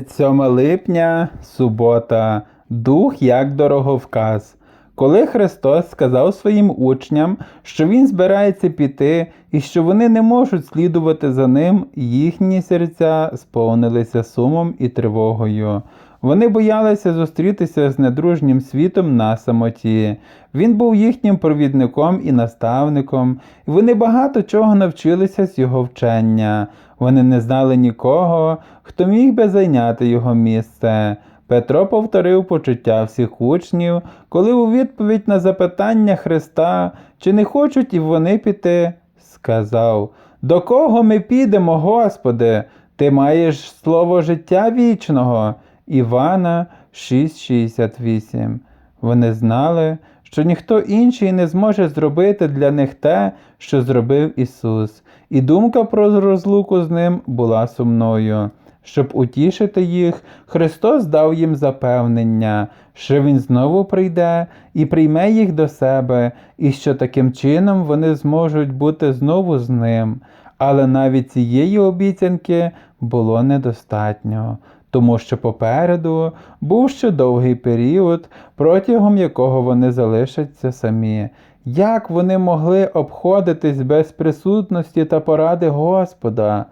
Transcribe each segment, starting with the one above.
27 липня, субота, дух як дороговказ. Коли Христос сказав своїм учням, що Він збирається піти і що вони не можуть слідувати за ним, їхні серця сповнилися сумом і тривогою. Вони боялися зустрітися з недружнім світом на самоті. Він був їхнім провідником і наставником, і вони багато чого навчилися з його вчення. Вони не знали нікого, хто міг би зайняти його місце. Петро повторив почуття всіх учнів, коли у відповідь на запитання Христа, чи не хочуть і вони піти, сказав: До кого ми підемо, Господи? Ти маєш слово життя вічного. Івана 6,68. Вони знали, що ніхто інший не зможе зробити для них те, що зробив Ісус, і думка про розлуку з ним була сумною. Щоб утішити їх, Христос дав їм запевнення, що Він знову прийде і прийме їх до себе, і що таким чином вони зможуть бути знову з ним. Але навіть цієї обіцянки було недостатньо, тому що попереду був ще довгий період, протягом якого вони залишаться самі. Як вони могли обходитись без присутності та поради Господа?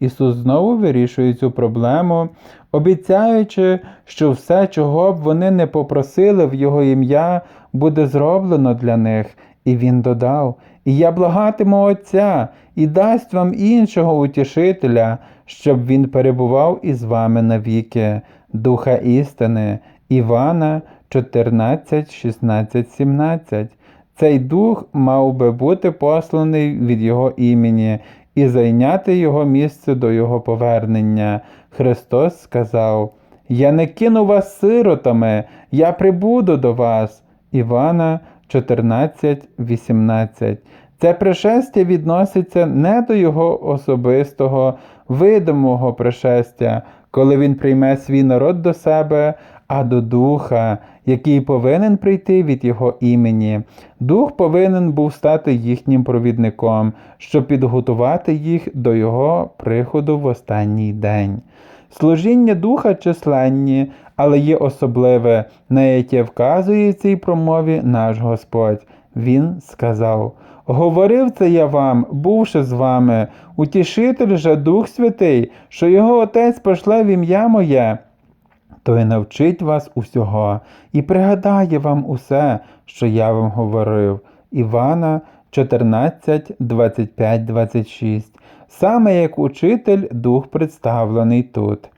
Ісус знову вирішує цю проблему, обіцяючи, що все, чого б вони не попросили в Його ім'я, буде зроблено для них. І Він додав: І я благатиму Отця і дасть вам іншого утішителя, щоб він перебував із вами навіки, Духа істини. Івана 14, 16, 17. Цей дух мав би бути посланий від Його імені і зайняти його місце до Його повернення. Христос сказав: Я не кину вас сиротами, я прибуду до вас. Івана 14, 18. Це пришестя відноситься не до Його особистого, видимого пришестя, коли Він прийме свій народ до себе, а до Духа, який повинен прийти від Його імені. Дух повинен був стати їхнім провідником, щоб підготувати їх до Його приходу в останній день. Служіння духа численні, але є особливе, на яке вказує цій промові наш Господь. Він сказав: Говорив це я вам, бувши з вами, утішитель же Дух Святий, що його Отець пошле в ім'я моє. Той навчить вас усього і пригадає вам усе, що я вам говорив. Івана 14, 25, 26. Саме як учитель дух представлений тут.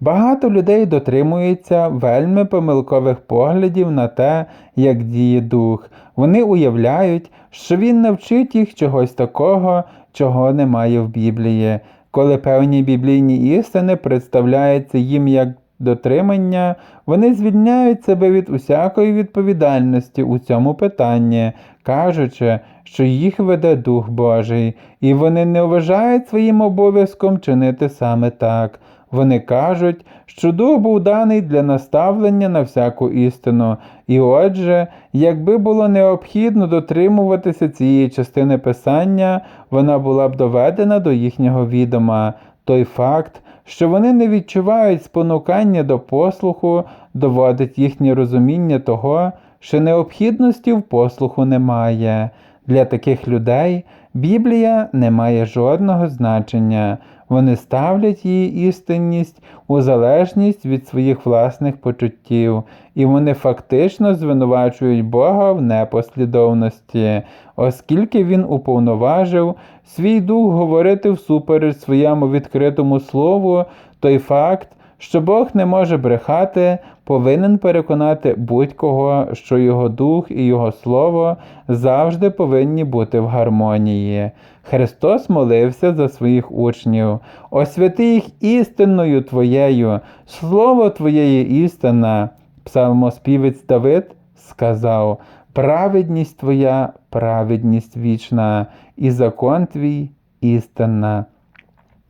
Багато людей дотримуються вельми помилкових поглядів на те, як діє дух. Вони уявляють, що він навчить їх чогось такого, чого немає в Біблії. Коли певні біблійні істини представляються їм як дотримання, вони звільняють себе від усякої відповідальності у цьому питанні, кажучи, що їх веде Дух Божий, і вони не вважають своїм обов'язком чинити саме так. Вони кажуть, що дух був даний для наставлення на всяку істину, і отже, якби було необхідно дотримуватися цієї частини писання, вона була б доведена до їхнього відома. Той факт, що вони не відчувають спонукання до послуху, доводить їхнє розуміння того, що необхідності в послуху немає. Для таких людей Біблія не має жодного значення. Вони ставлять її істинність у залежність від своїх власних почуттів, і вони фактично звинувачують Бога в непослідовності, оскільки Він уповноважив свій дух говорити всупереч своєму відкритому слову, той факт, що Бог не може брехати, повинен переконати будь-кого, що його дух і його слово завжди повинні бути в гармонії. Христос молився за своїх учнів, освяти їх істинною Твоєю, слово Твоєї істина. Псалмоспівець Давид сказав: Праведність Твоя, праведність вічна, і закон Твій істинна.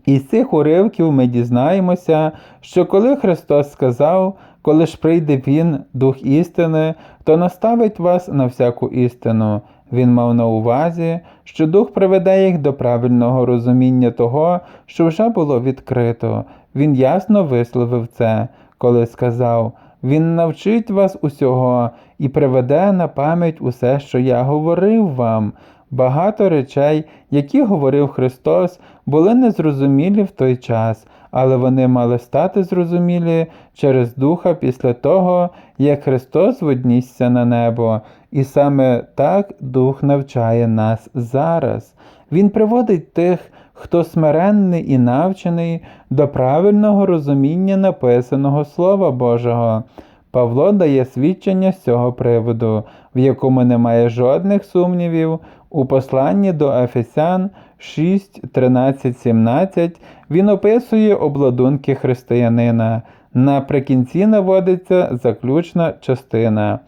Із цих уривків ми дізнаємося, що коли Христос сказав, коли ж прийде Він, Дух істини, то наставить вас на всяку істину. Він мав на увазі, що Дух приведе їх до правильного розуміння того, що вже було відкрито. він ясно висловив це, коли сказав: Він навчить вас усього і приведе на пам'ять усе, що я говорив вам. Багато речей, які говорив Христос, були незрозумілі в той час, але вони мали стати зрозумілі через Духа після того, як Христос воднісся на небо, і саме так Дух навчає нас зараз. Він приводить тих, хто смиренний і навчений до правильного розуміння написаного Слова Божого. Павло дає свідчення з цього приводу, в якому немає жодних сумнівів. У посланні до Ефесян 6, 13, 17 він описує обладунки християнина. Наприкінці наводиться заключна частина.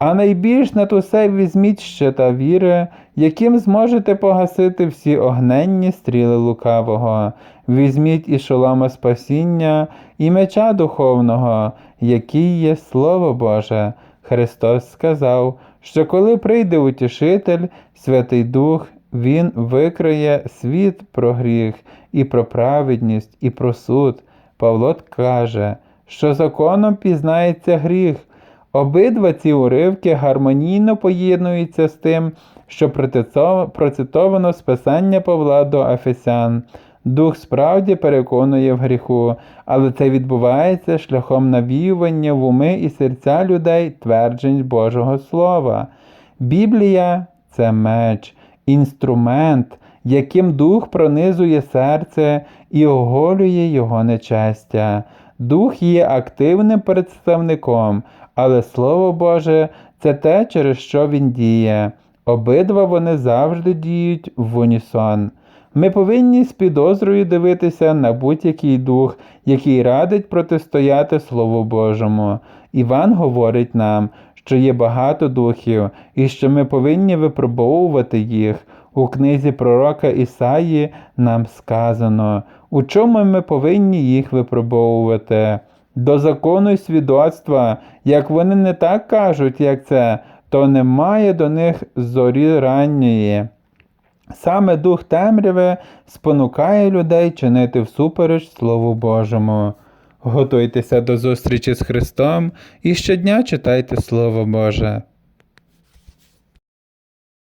А найбільш над усе візьміть щита віри, яким зможете погасити всі огненні стріли лукавого. Візьміть і шолома спасіння, і меча духовного, який є Слово Боже. Христос сказав, що коли прийде утішитель, Святий Дух, Він викриє світ про гріх, і про праведність, і про суд. Павло каже, що законом пізнається гріх. Обидва ці уривки гармонійно поєднуються з тим, що процитовано з писання Павла до Ефесян. Дух справді переконує в гріху, але це відбувається шляхом навіювання в уми і серця людей тверджень Божого Слова. Біблія це меч, інструмент, яким дух пронизує серце і оголює його нечестя. Дух є активним представником, але Слово Боже це те, через що він діє. Обидва вони завжди діють в унісон. Ми повинні з підозрою дивитися на будь-який дух, який радить протистояти Слову Божому. Іван говорить нам, що є багато духів, і що ми повинні випробовувати їх. У книзі пророка Ісаї нам сказано, у чому ми повинні їх випробовувати. До закону й свідоцтва, як вони не так кажуть, як це, то немає до них зорі ранньої. Саме дух темряви спонукає людей чинити всупереч Слову Божому. Готуйтеся до зустрічі з Христом і щодня читайте Слово Боже.